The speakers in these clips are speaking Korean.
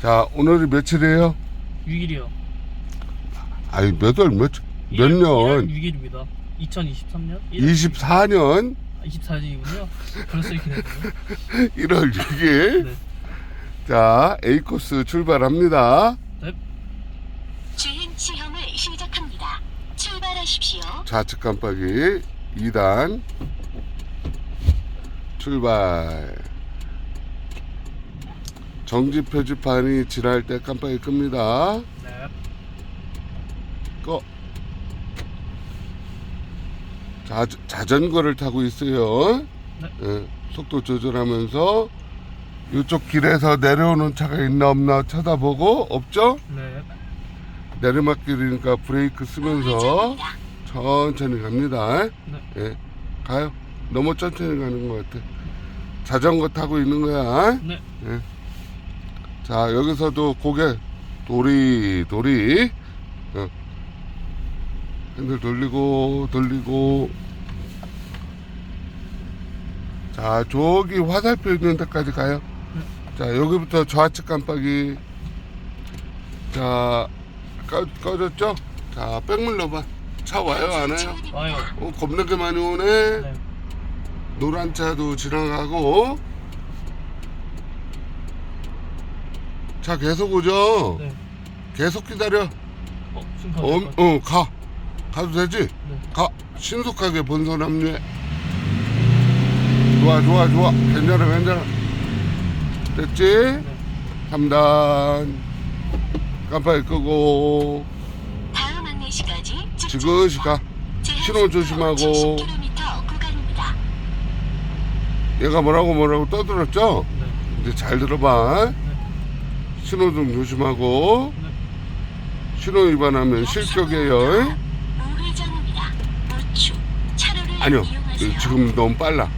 자, 오늘이 며칠이에요? 6일이요. 아니, 몇 월, 몇, 몇 년? 6일입니다. 2023년? 24년 24일이군요. 벌써 이렇게 됐군요. 1월 6일. 네. 자, A 코스 출발합니다. 네. 주행 시험을 시작합니다. 출발하십시오. 좌측 깜빡이 2단 출발 정지 표지판이 지날 때 깜빡이 끕니다 네. 꺼 자, 자전거를 타고 있어요 네. 예, 속도 조절하면서 이쪽 길에서 내려오는 차가 있나 없나 쳐다보고 없죠? 네. 내리막길이니까 브레이크 쓰면서. 천천히 갑니다. 네. 예, 가요. 너무 천천히 가는 것 같아. 자전거 타고 있는 거야. 네. 예. 자, 여기서도 고개 도리, 도리. 어. 핸들 돌리고, 돌리고. 자, 저기 화살표 있는 데까지 가요. 자, 여기부터 좌측 깜빡이. 자, 꺼, 꺼졌죠? 자, 백물 넣어봐. 차 와요, 안 와요? 와요. 어, 겁나게 많이 오네. 네. 노란 차도 지나가고. 자, 계속 오죠? 네. 계속 기다려. 어, 지금 어, 가도 될것 같아요. 어, 가. 가도 되지? 네. 가. 신속하게 본선 합류해. 좋아, 좋아, 좋아. 괜찮아, 괜찮아. 됐지? 네. 3단. 깜빡이 끄고. 다음 안내시까지 지그시 가. 신호 조심하고. 70km 구간입니다. 얘가 뭐라고 뭐라고 떠들었죠? 네. 이제 잘 들어봐. 신호등 조심하고. 네. 신호 위반하면 실격이에요. 아니요. 지금 너무 빨라.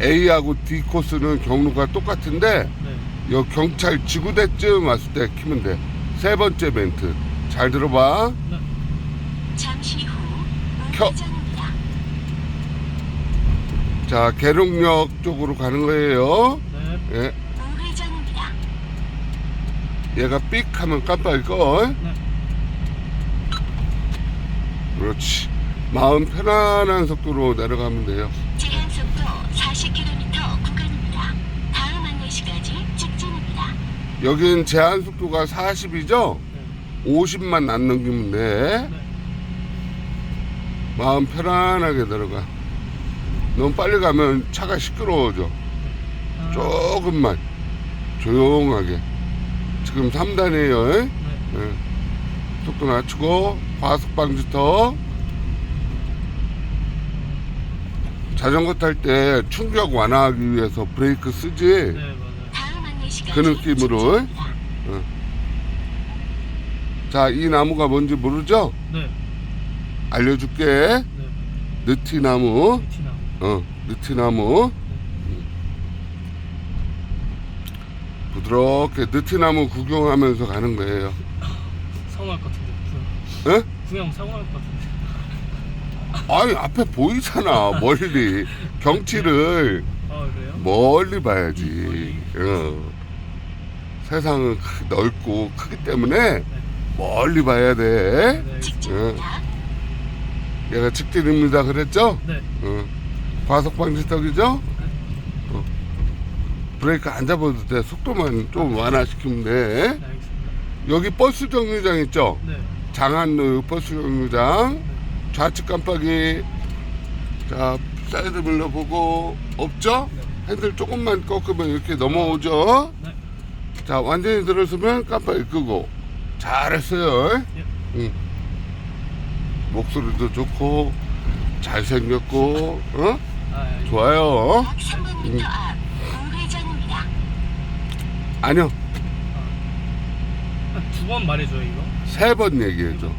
A하고 D 코스는 경로가 똑같은데 네. 여 경찰 지구대쯤 왔을 때 키면 돼. 세 번째 멘트. 잘 들어봐. 네. 잠시 후 켜. 자, 계룡역 쪽으로 가는 거예요. 네. 예. 얘가 삑 하면 깜빡이 꺼. 네. 그렇지. 마음 편안한 속도로 내려가면 돼요. 제한 속도 40km 구간입니다. 다음 안내시까지 직진입니다. 여긴 제한 속도가 40이죠? 네. 50만 안 넘기면 돼. 네. 마음 편안하게 내려가. 너무 빨리 가면 차가 시끄러워져. 아, 조금만 조용하게. 지금 3단이에요. 네. 속도 낮추고 과속 방지턱. 자전거 탈 때 충격 완화하기 위해서 브레이크 쓰지. 네, 그 느낌으로. 직진입니다. 자, 이 나무가 뭔지 모르죠? 네. 알려줄게. 네. 느티나무. 베티남. 어, 느티나무. 부드럽게 느티나무 구경하면서 가는 거예요. 사고 날것 같은데. 구형. 에? 구형 사고 날것 같은데. 아니, 앞에 보이잖아, 멀리. 경치를 아, 그래요? 멀리 봐야지. 어. 세상은 크- 넓고 크기 때문에 멀리 봐야 돼. 네. 직진입니다. 얘가 직진입니다. 그랬죠? 네. 어. 과속 방지턱이죠? 어. 브레이크 안 잡아도 돼. 속도만 좀 완화시키면 돼. 네, 알겠습니다. 여기 버스 정류장 있죠? 네. 장안로 버스 정류장. 좌측 깜빡이. 자, 사이드 밀러 보고 없죠? 핸들 조금만 꺾으면 이렇게 넘어오죠? 네. 자, 완전히 들었으면 깜빡이 끄고. 잘했어요. 예. 응. 목소리도 좋고, 잘생겼고, 어? 아, 알겠습니다. 좋아요. 약 300m 앞 우회전입니다. 아니요, 두번 말해줘요, 이거. 세 번 얘기해줘.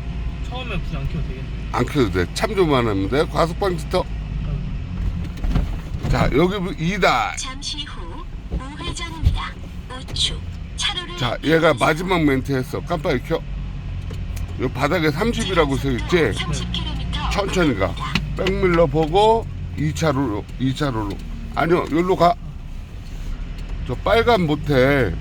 처음에 굳이 안 켜도 되겠네. 안 켜도 돼. 참조만 하면 돼. 과속방지턱. 자, 여기 2다. 잠시 후 우회전입니다. 우측 차로를 자, 얘가 마지막 멘트 했어. 깜빡이 켜. 요 바닥에 30이라고 써있지? 30km 천천히 가. 백밀러 보고 2차로로, 2차로로. 아니요, 여기로 가. 저 빨간 모텔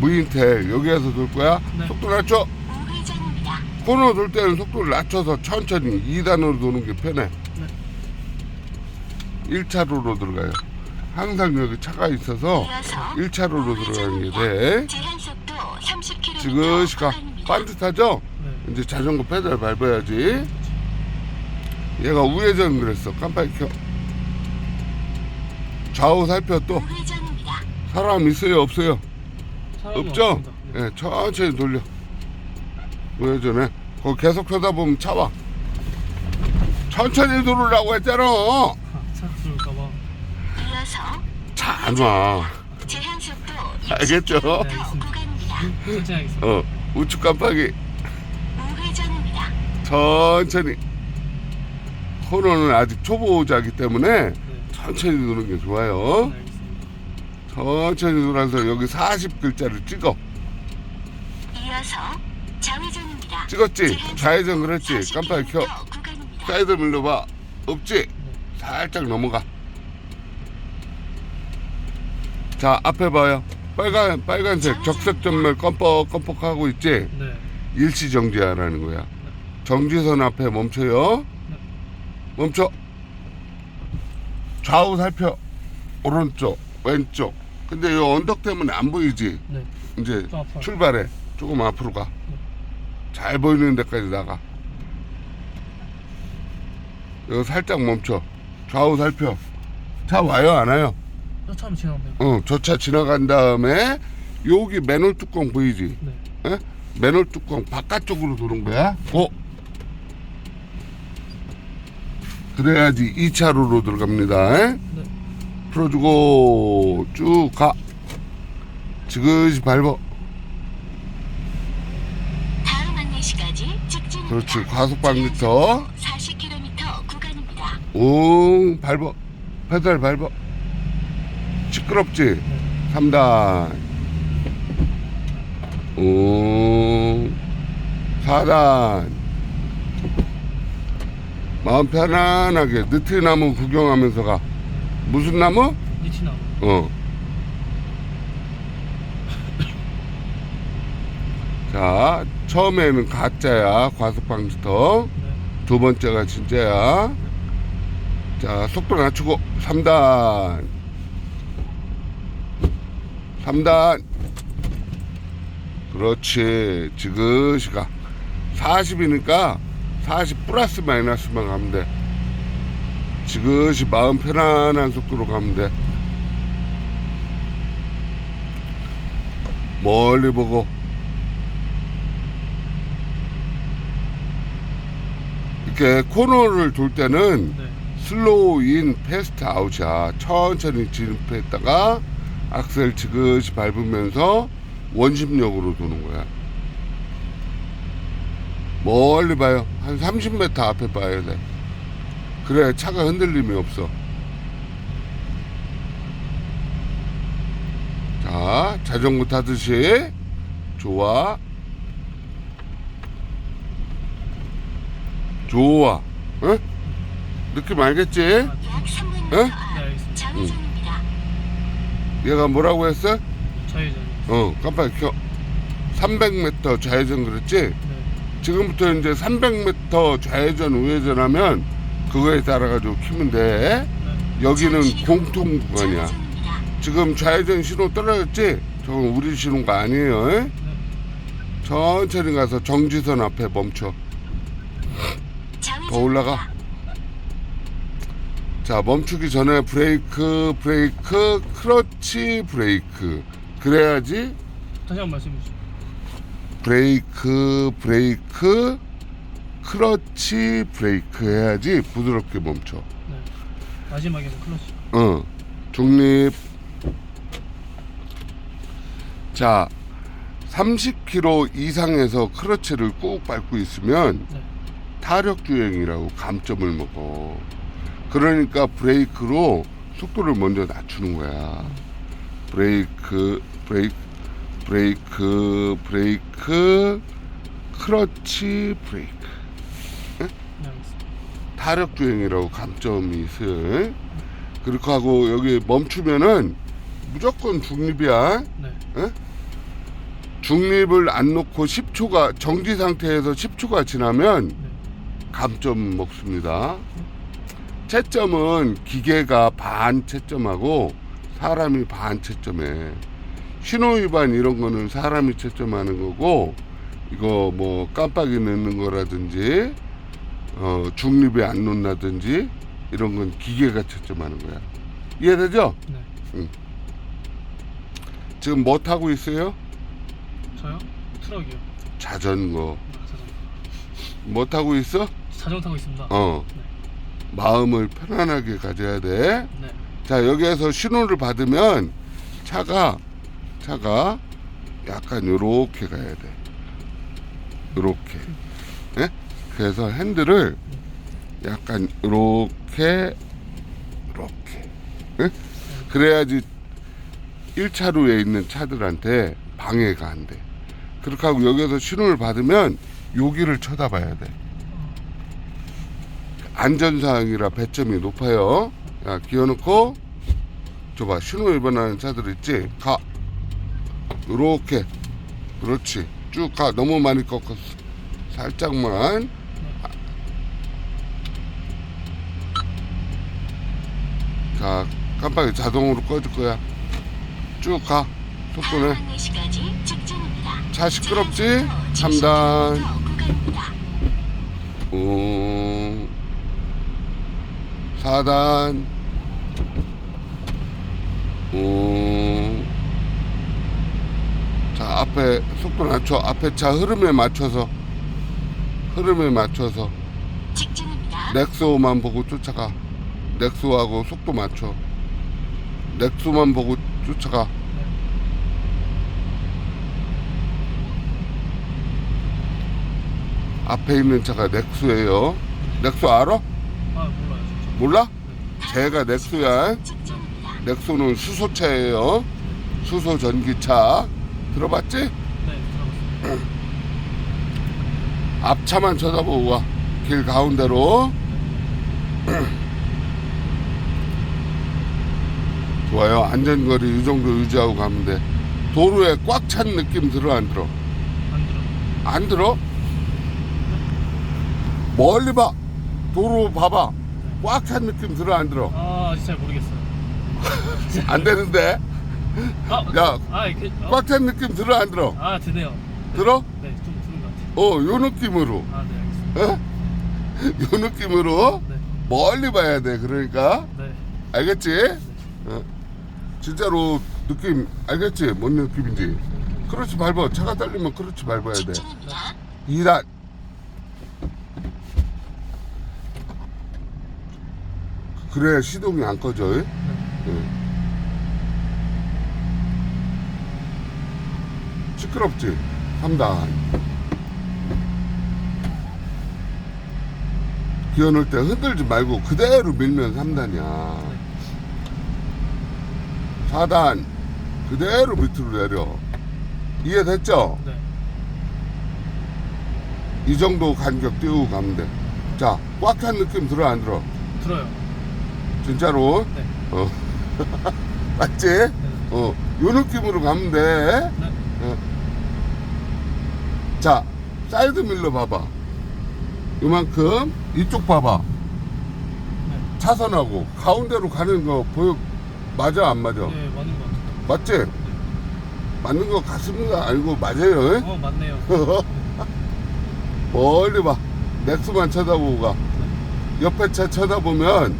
무인텔 여기에서 돌 거야. 네. 속도 낮춰. 우회전입니다. 코너 돌 때는 속도를 낮춰서 천천히 2단으로 도는 게 편해. 네. 1차로로 들어가요. 항상 여기 차가 있어서 이어서 1차로로 들어가는 게 돼. 제한 속도 30km 지그시 가 구간입니다. 반듯하죠? 네. 이제 자전거 페달 밟아야지. 얘가 우회전 그랬어. 깜빡이 켜. 좌우 살펴 또. 우회전입니다. 사람 있어요? 없어요? 없죠? 네. 예, 천천히 돌려. 우회전해. 거기 계속 펴다 보면 차 와. 천천히 돌으라고 했잖아. 아, 차 들어올까봐. 이어서 차안 와. 제한 속도 알겠죠? 60km 네. 천천히 하겠습니다. 어, 우측 깜빡이. 우회전입니다. 천천히. 코너는 아직 초보자기 때문에 네. 천천히 도는 게 좋아요. 네. 천천히 돌아서 여기 40글자를 찍어. 이어서 좌회전입니다. 찍었지? 좌회전 그랬지? 40km 깜빡이 켜. 구간입니다. 사이드 밀려봐. 없지? 네. 살짝 넘어가. 자, 앞에 봐요. 빨간, 빨간색 적색 전멸 껌뻑껌뻑 하고 있지? 네. 일시 정지하라는 거야. 정지선 앞에 멈춰요. 네. 멈춰. 좌우 살펴. 오른쪽, 왼쪽. 근데 이 언덕 때문에 안 보이지? 네. 이제 좀 앞으로. 출발해. 조금 앞으로 가. 잘 보이는 데까지 나가. 여기 살짝 멈춰. 좌우 살펴. 차 와요, 안 와요? 저 처음 지나가면 어, 저 차 지나간 다음에 여기 맨홀 뚜껑 보이지? 네. 에? 맨홀 뚜껑 바깥쪽으로 도는 거야. 고. 그래야지 2차로로 들어갑니다. 에? 네. 풀어주고 쭉 가. 지그시 밟아. 다음 안내시까지 직진입니다. 그렇지. 과속 방지턱. 40km 구간입니다. 응, 밟아. 페달 밟아. 시끄럽지? 네. 3단. 응, 4단. 마음 편안하게 느티나무 구경하면서 가. 무슨 나무? 니티나무. 어. 자, 처음에는 가짜야. 과속방지턱. 네. 두 번째가 진짜야. 자, 속도 낮추고 3단. 3단. 그렇지. 지그시 가. 40이니까 40 플러스 마이너스만 가면 돼. 지그시 마음 편안한 속도로 가면 돼. 멀리 보고. 이렇게 코너를 돌 때는 네. 슬로우 인 패스트 아웃이야. 천천히 진입했다가 악셀 지그시 밟으면서 원심력으로 도는 거야. 멀리 봐요. 한 30m 앞에 봐야 돼. 그래 차가 흔들림이 없어. 자, 자전거 타듯이 좋아. 좋아. 응? 느낌 알겠지? 아, 약 300m 에? 네, 앞 알겠습니다. 좌회전입니다. 얘가 뭐라고 했어? 좌회전. 어, 깜빡이 켜. 300m 좌회전 그랬지? 네. 지금부터 이제 300m 좌회전 우회전하면 그거에 따라 가지고 키면 돼. 네. 여기는 잠시 후 공통 구간이야. 좌회전입니다. 지금 좌회전 신호 떨어졌지? 저건 우리 신호가 아니에요. 에? 네. 천천히 가서 정지선 앞에 멈춰. 더 올라가. 자, 멈추기 전에 브레이크, 브레이크, 크러치, 브레이크. 그래야지 다시 한 번 말씀해 주세요. 브레이크, 브레이크, 크러치, 브레이크 해야지 부드럽게 멈춰. 네. 마지막에는 클러치. 어, 중립. 자, 30km 이상에서 크러치를 꾹 밟고 있으면 네. 타력 주행이라고 감점을 먹어. 그러니까 브레이크로 속도를 먼저 낮추는 거야. 브레이크, 브레이크, 브레이크, 브레이크, 크러치, 브레이크. 타력 주행이라고 감점이 있어. 그렇게 하고 여기 멈추면은 무조건 중립이야. 네. 에? 중립을 안 놓고 10초가 정지 상태에서 10초가 지나면 네. 감점 먹습니다. 채점은 기계가 반 채점하고 사람이 반 채점해. 신호 위반 이런 거는 사람이 채점하는 거고 이거 뭐 깜빡이 넣는 거라든지 어, 중립에 안 놓는다든지 이런 건 기계가 채점하는 거야. 이해되죠? 네. 지금 뭐 타고 있어요? 저요? 트럭이요. 자전거. 아, 자전거. 뭐 타고 있어? 자전거 타고 있습니다. 어. 네. 마음을 편안하게 가져야 돼. 네. 자, 여기에서 신호를 받으면 차가, 차가 약간 요렇게 가야 돼. 요렇게. 예? 그래서 핸들을 약간 요렇게, 요렇게. 예? 그래야지 1차로에 있는 차들한테 방해가 안 돼. 그렇게 하고 여기에서 신호를 받으면 여기를 쳐다봐야 돼. 안전사항이라 배점이 높아요. 야, 기어놓고, 저봐, 신호 위반하는 차들 있지? 가. 요렇게. 그렇지. 쭉 가. 너무 많이 꺾었어. 살짝만. 자, 깜빡이 자동으로 꺼줄 거야. 쭉 가. 직진입니다. 차 시끄럽지? 제한속도 3단. 70km 구간입니다. 오, 4단, 오, 자, 앞에 속도 낮춰. 앞에 차 흐름에 맞춰서, 흐름에 맞춰서. 넥소만 보고 쫓아가. 넥소하고 속도 맞춰. 넥소만 보고 쫓아가. 앞에 있는 차가 넥소예요. 넥소 알아? 아 몰라요 진짜. 몰라? 네. 제가 넥소야. 넥소는 수소차예요. 수소 전기차. 들어봤지? 네 들어봤습니다. 앞차만 쳐다보고 와. 길 가운데로. 좋아요. 안전거리 이 정도 유지하고 가면 돼. 도로에 꽉 찬 느낌 들어 안 들어? 안 들어. 안 들어? 멀리 봐. 도로 봐봐. 꽉 찬 느낌 들어 안 들어? 아 아직 잘 모르겠어요. 안 되는데. 아, 야, 아 이렇게 아, 꽉찬 느낌 들어 안 들어? 아 드네요. 네. 들어? 네, 좀 드는 것 같아요. 어, 요 느낌으로. 아, 네, 알겠습니다. 어? 요 느낌으로 네, 멀리 봐야 돼. 그러니까 네, 알겠지? 어. 진짜로 느낌 알겠지? 뭔 느낌인지. 그렇지 밟아. 차가 딸리면 그렇지 밟아야 돼. 2단. 그래야 시동이 안 꺼져. 응. 시끄럽지? 3단. 기어놓을 때 흔들지 말고 그대로 밀면 3단이야. 4단. 그대로 밑으로 내려. 이해됐죠? 네, 이 정도 간격 띄우고 가면 돼. 자, 꽉 찬 느낌 들어, 안 들어? 들어요. 진짜로? 네, 어. 맞지? 네, 어, 요 느낌으로 가면 돼. 네, 어. 자, 사이드 밀러 봐봐. 요만큼, 이쪽 봐봐. 네, 차선하고, 가운데로 가는 거 보여, 맞아, 안 맞아? 네, 맞는 것 같아요. 맞지? 맞는 거 같습니다. 알고, 맞아요. 어, 맞네요. 멀리 봐. 넥스만 쳐다보고 가. 옆에 차 쳐다보면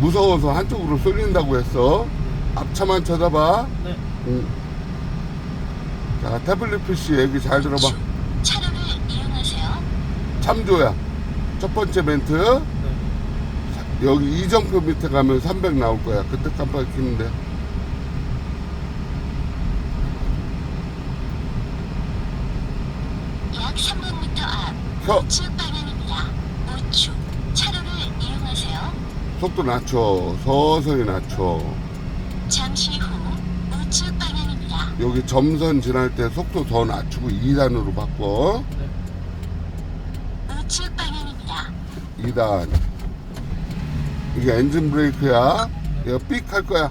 무서워서 한쪽으로 쏠린다고 했어. 앞차만 쳐다봐. 네, 응. 자, 태블릿 PC 얘기 잘 들어봐. 차로를 이용하세요. 참조야. 첫 번째 멘트. 네, 여기 이정표 밑에 가면 300 나올 거야. 그때 깜빡이 켰는데. 약 300m 앞 켜. 우측 방향입니다. 우측 차로를 이용하세요. 속도 낮춰. 서서히 낮춰. 잠시 후 우측 방향입니다. 여기 점선 지날 때 속도 더 낮추고 2단으로 바꿔. 네, 우측 방향입니다. 2단. 이게 엔진 브레이크야. 이거 삑할 거야.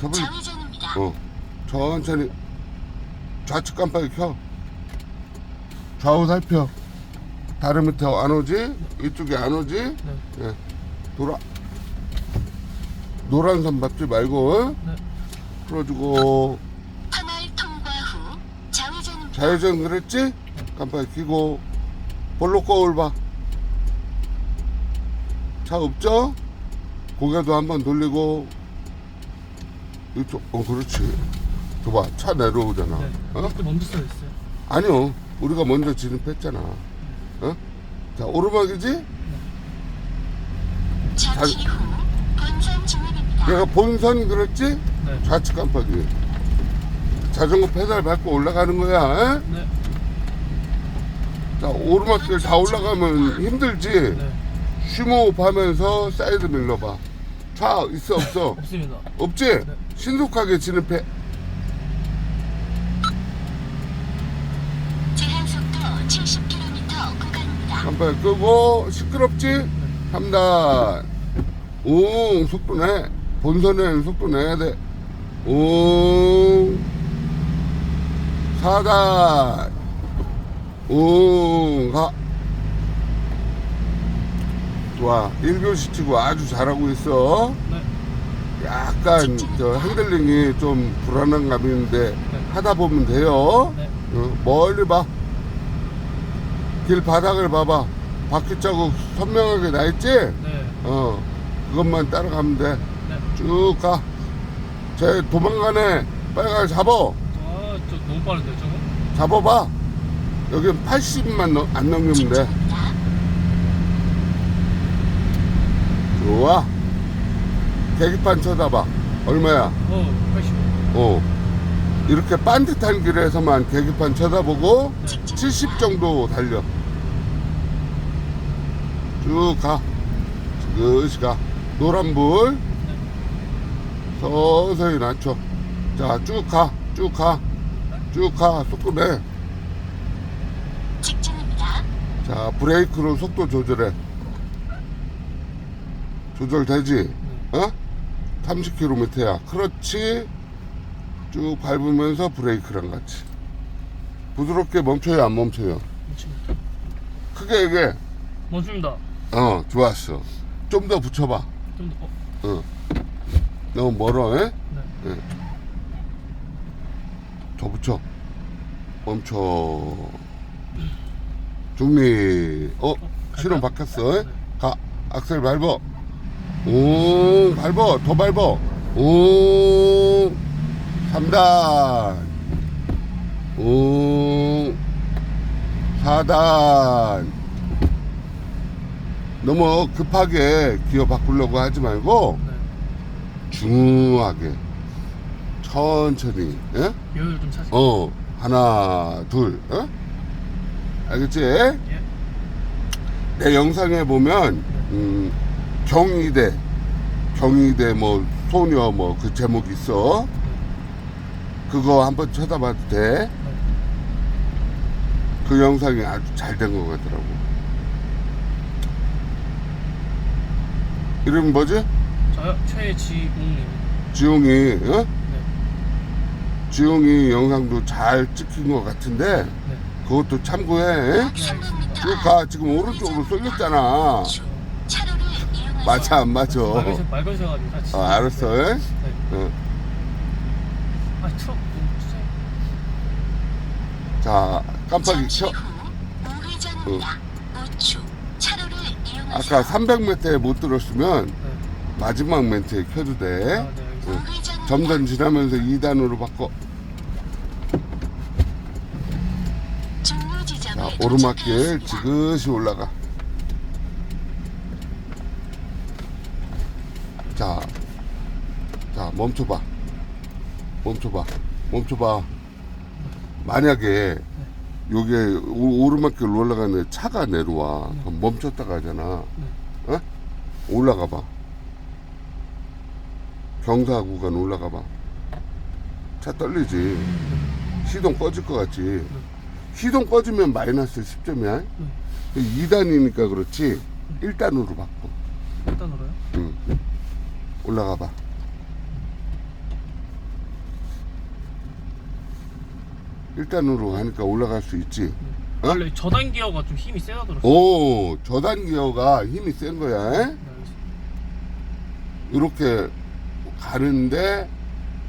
좌회전입니다. 어 천천히 좌측 깜빡이 켜 좌우 살펴 다른 밑에 안 오지 이쪽에 안 오지 네. 예 돌아 노란 선 밟지 말고 어? 네. 풀어주고 터널 통과 후 좌회전입니다. 좌회전 그랬지 깜빡이 켜고 볼록 거울 봐 차 없죠 고개도 한번 돌리고 이쪽 어 그렇지 줘봐 차 내려오잖아 네. 어? 그때 먼저 써 있어요. 아니요. 우리가 먼저 진입했잖아. 어? 자, 오르막이지? 잠시 후 본선 진입입니다. 내가 본선 그랬지? 네. 좌측 깜빡이. 자전거 페달 밟고 올라가는 거야. 에? 네. 자, 오르막길 다 올라가면 힘들지? 네. 쉬모흡 하면서 사이드 밀러 봐. 차 있어, 없어? 없습니다. 없지? 네. 신속하게 진입해. 제한 속도 70km 구간입니다. 깜빡이 끄고, 시끄럽지? 3단. 오, 속도 내. 본선에는 속도 내야 돼. 오. 4단. 오, 가. 좋아. 1교시 치고 아주 잘하고 있어. 네. 약간 저 핸들링이 좀 불안한 감이 있는데 하다 보면 돼요. 네. 어, 멀리 봐. 길 바닥을 봐봐. 바퀴 자국 선명하게 나 있지? 네. 어, 그것만 따라가면 돼. 네. 쭉 가. 쟤 도망가네. 빨리 가 잡어. 아, 저 너무 빠른데 저거? 잡아봐. 여긴 80만 넘, 안 넘기면 돼. 직진입니다. 좋아. 계기판 쳐다봐. 얼마야? 어, 80. 어. 이렇게 반듯한 길에서만 계기판 쳐다보고 네. 70 정도 달려. 쭉 가. 지그시 가. 노란불. 서서히 낮춰. 자, 쭉 가. 쭉 가. 쭉 가. 속도 내. 직진입니다. 자, 브레이크로 속도 조절해. 조절되지? 네. 어? 30km야. 그렇지. 쭉 밟으면서 브레이크랑 같이. 부드럽게 멈춰요, 안 멈춰요? 멈춥니다. 크게 얘기해. 멈춥니다. 어, 좋았어. 좀 더 붙여봐. 좀 더, 어, 어. 너무 멀어, 에? 네. 더 붙여. 멈춰. 중리. 어, 신호 바뀌었어. 에? 가. 악셀 밟어. 오, 밟어. 더 밟어. 오. 3단. 오. 4단. 너무 급하게 기어 바꾸려고 하지 말고 네. 중후하게 천천히 예? 어 하나 둘 어? 알겠지? 예. 내 영상에 보면 음, 경희대 경희대 뭐 소녀 뭐 그 제목 있어 그거 한번 쳐다봐도 돼그 네. 영상이 아주 잘 된 것 같더라고 이름 뭐지? 저요? 최지웅님. 지용이 어? 네. 지용이 영상도 잘 찍힌 것 같은데 네. 그것도 참고해 약 300m 쭉가 지금 오른쪽으로 쏠렸잖아. 맞아 안 맞아 맑으셔, 맑으셔가지고 같이. 어, 알았어 에? 네. 어. 아, 트럭 너무 주세요. 자 깜빡이 켜 이용하세요. 아까 300m에 못 들었으면 네. 마지막 멘트에 켜도 아, 돼 네, 알겠습니다. 응. 우회전입니다. 점점 지나면서 2단으로 바꿔 중로 지점에 자 오르막길 도착하였습니다. 지그시 올라가. 자, 자 멈춰봐. 멈춰봐. 멈춰봐. 만약에 여기에 오- 오르막길 올라가는데 차가 내려와. 그럼 멈췄다가 하잖아. 어? 올라가 봐. 경사 구간 올라가 봐 차 떨리지. 시동 꺼질 것 같지 시동 꺼지면 마이너스 10점이야. 응. 2단이니까 그렇지. 응. 1단으로 바꿔. 1단으로요? 응. 올라가 봐. 1단으로 하니까 올라갈 수 있지. 응. 어? 원래 저단 기어가 좀 힘이 세다 들었어. 오, 저단 기어가 힘이 센 거야. 네. 이렇게 가는데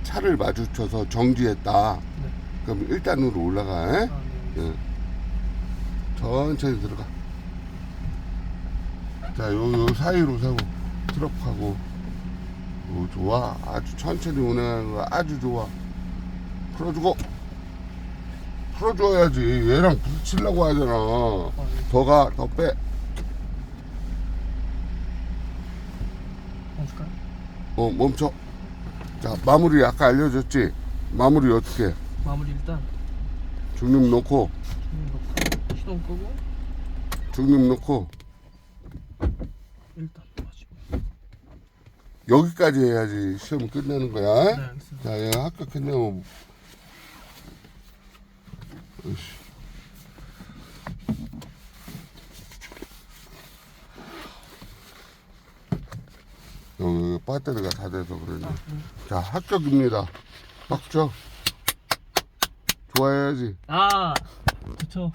차를 마주쳐서 정지했다. 네. 그럼 1단으로 올라가. 아. 네. 예. 천천히 들어가. 자, 요, 요 사이로 사고, 트럭하고. 오, 좋아. 아주 천천히 운행하는 거 아주 좋아. 풀어주고. 풀어줘야지. 얘랑 부딪히려고 하잖아. 더 가, 더 빼. 멈출까요? 어, 멈춰. 자, 마무리 아까 알려줬지? 마무리 어떻게 해? 마무리 일단 중립 놓고, 중립 넣고 시동 끄고 중립 놓고, 일단 마시고. 여기까지 해야지 시험 끝내는 거야. 네, 알겠습니다. 자, 얘 합격했냐고. 으이씨. 여기 배터리가 다 돼서 그러네. 아, 음. 자, 합격입니다. 박수 쳐. 좋아해야지. 아, 그쵸.